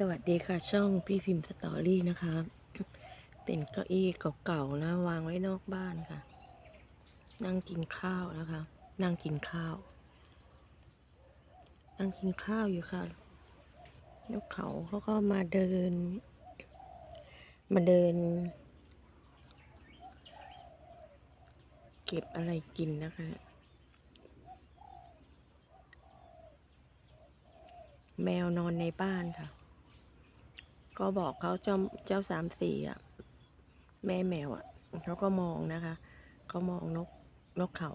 สวัสดีค่ะช่องพี่พิมพ์สตอรี่นะคะ เป็นเก้าอี้เก่าๆนะ วางไว้นอกบ้านค่ะ นั่งกินข้าวนะคะ นั่งกินข้าว นั่งกินข้าวอยู่ค่ะนกเขาเขาก็มาเดิน มาเดิน เก็บอะไรกินนะคะแมวนอนในบ้านค่ะ ก็บอกเขาเจ้าเจ้าสามสี่อะ แม่แมวอะเขาก็มองนะคะเขามองนกนกเขา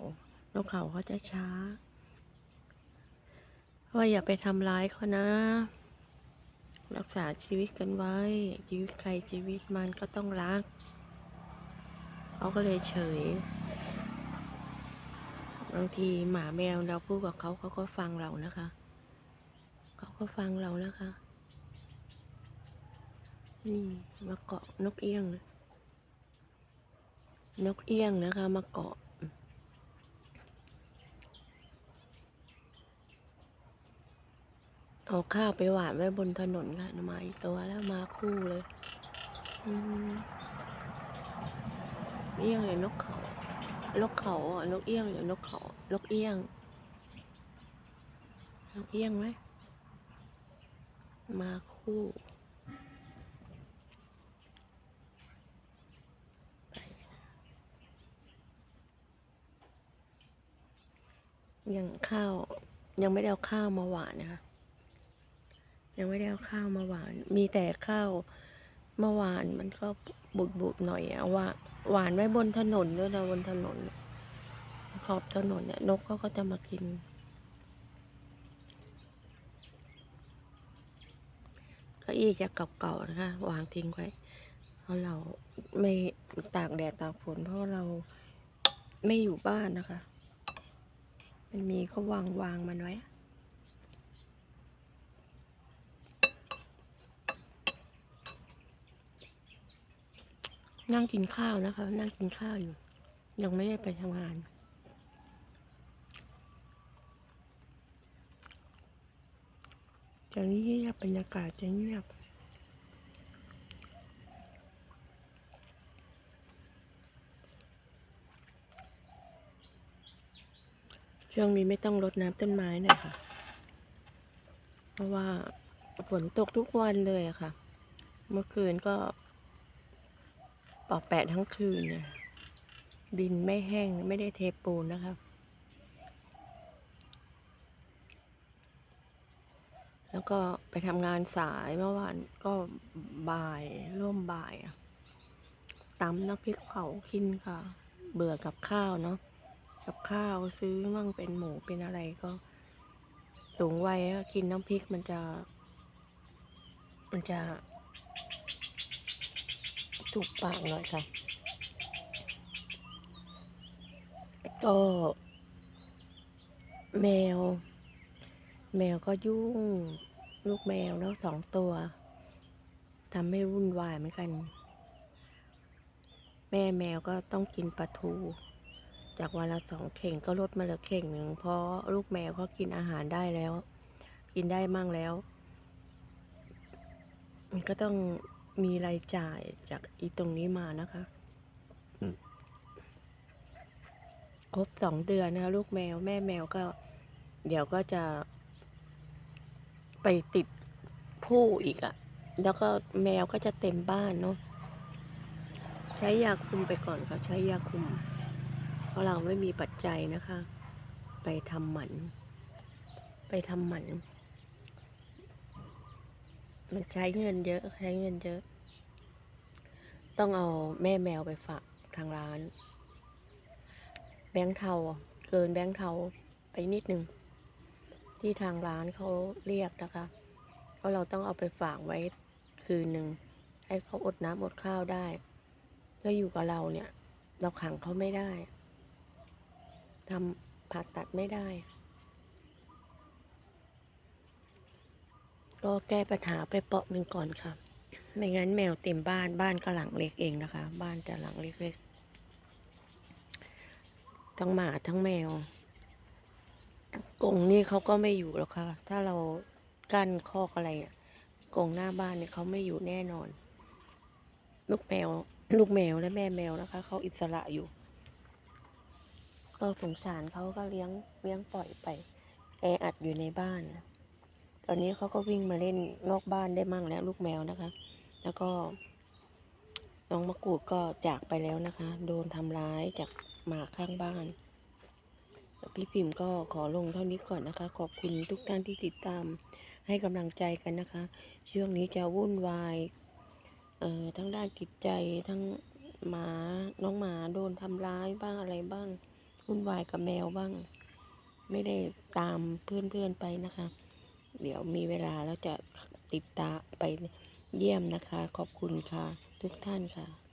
นกเขาเขาจะช้าว่าอย่าไปทำร้ายเขานะ รักษาชีวิตกันไว้ ชีวิตใครชีวิตมันก็ต้องรักเขาก็เลยเฉยบางทีหมาแมวเราพูดกับเขาเขาก็ฟังเรานะคะ เขาก็ฟังเรานะคะ นี่มาเกาะนกเอี้ยงนะนกเอี้ยงนะคะ มาเกาะ เอาข้าวไปหวานไว้บนถนนค่ะมาอีกตัวแล้วมาคู่เลยเอี้ยงหรือนกเขานกเขาอะนกเอี้ยงหรือนกเขานกเอี้ยงนกเอี้ยงไหมมาคู่ ยังข้าว ยังไม่ได้เอาข้าวมาหวานนะคะยังไม่ได้เอาข้าวมาหวาน มีแต่ข้าวเมื่อวานมันก็บุบบุบๆหน่อยอะว่าหวานไว้บนถนนด้วยนะบนถนน ขอบถนนเนี่ยนกเขาก็จะมากินก้าอี้จะเก่าๆนะคะ วางทิ้งไว้เพราะเราไม่ตากแดดตากฝนเพราะเราไม่อยู่บ้านนะคะ มันมีก็วางวางมันไว้นั่งกินข้าวนะคะ นั่งกินข้าวอยู่ ยังไม่ได้ไปทำงาน จะเงียบบรรยากาศจะเงียบ ช่วงนี้ไม่ต้องรดน้ำต้นไม้น่ยค่ะเพราะว่าฝนตกทุกวันเลยอะค่ะ เมื่อคืนก็ปอกแปดทั้งคืนเนี่ยดินไม่แห้งไม่ได้เทปูนนะคะ แล้วก็ไปทำงานสายเมื่อวานก็บ่ายร่วมบ่ายอะตำน้ำพริกเผากินค่ะ เบื่อกับข้าวเนาะ กับข้าวซื้อมั่งเป็นหมูเป็นอะไรก็ สูงวัยก็กินน้ำพริกมันจะ มันจะ ถูกปากหน่อยค่ะ ก็ แมว แมวก็ยุ่ง ลูกแมวแล้วสองตัวทำให้วุ่นวายเหมือนกัน แม่แมวก็ต้องกินปลาทู จากวันละสองเข่งก็ลดมาเหลือเข่งหนึ่งเพราะลูกแมวเขากินอาหารได้แล้ว กินได้มั่งแล้ว มันก็ต้องมีรายจ่ายจากอีตรงนี้มานะคะครบสองเดือนนะคะลูกแมวแม่แมวก็ เดี๋ยวก็จะ ไปติดผู้อีกอะ่ะ แล้วก็แมวก็จะเต็มบ้านเนาะใช้ยาคุมไปก่อนค่ะใช้ยาคุม เพราะเราไม่มีปัจจัยนะคะ ไปทำหมัน ไปทำหมัน มันใช้เงินเยอะใช้เงินเยอะ ต้องเอาแม่แมวไปฝากทางร้าน แบงค์เทาเกินแบงค์เทาไปนิดนึง ที่ทางร้านเขาเรียกนะคะเพราะเราต้องเอาไปฝากไว้คืนหนึ่งให้เขาอดน้ำอดข้าวได้แล้วอยู่กับเราเนี่ย เราขังเขาไม่ได้ ทำผ่าตัดไม่ได้ ก็แก้ปัญหาไปเปาะหนึ่งก่อนค่ะ ไม่งั้นแมวเต็มบ้านบ้านก็หลังเล็กเองนะคะ บ้านจะหลังเล็กๆทั้งหมาทั้งแมวกรงนี่เขาก็ไม่อยู่หรอกค่ะ ถ้าเรากั้นคอกอะไรอะกรงหน้าบ้านเนี่ยเขาไม่อยู่แน่นอน ลูกแมว ลูกแมวและแม่แมวนะคะ เขาอิสระอยู่ ก็สงสารเขาก็เลี้ยงเลี้ยงปล่อยไป แออัดอยู่ในบ้าน ตอนนี้เขาก็วิ่งมาเล่นนอกบ้านได้มั่งแล้วลูกแมวนะคะ แล้วก็ น้องมะกรูดก็จากไปแล้วนะคะ โดนทำร้ายจากหมาข้างบ้านพี่พิมพ์ก็ขอลงเท่านี้ก่อนนะคะ ขอบคุณทุกท่านที่ติดตาม ให้กำลังใจกันนะคะ ช่วงนี้จะวุ่นวายเอ่อทั้งด้านจิตใจทั้งหมาน้องหมาโดนทำร้ายบ้างอะไรบ้าง วุ่นวายกับแมวบ้าง ไม่ได้ตามเพื่อนๆไปนะคะ เดี๋ยวมีเวลาแล้วจะติดตาไปเยี่ยมนะคะ ขอบคุณค่ะ ทุกท่านค่ะ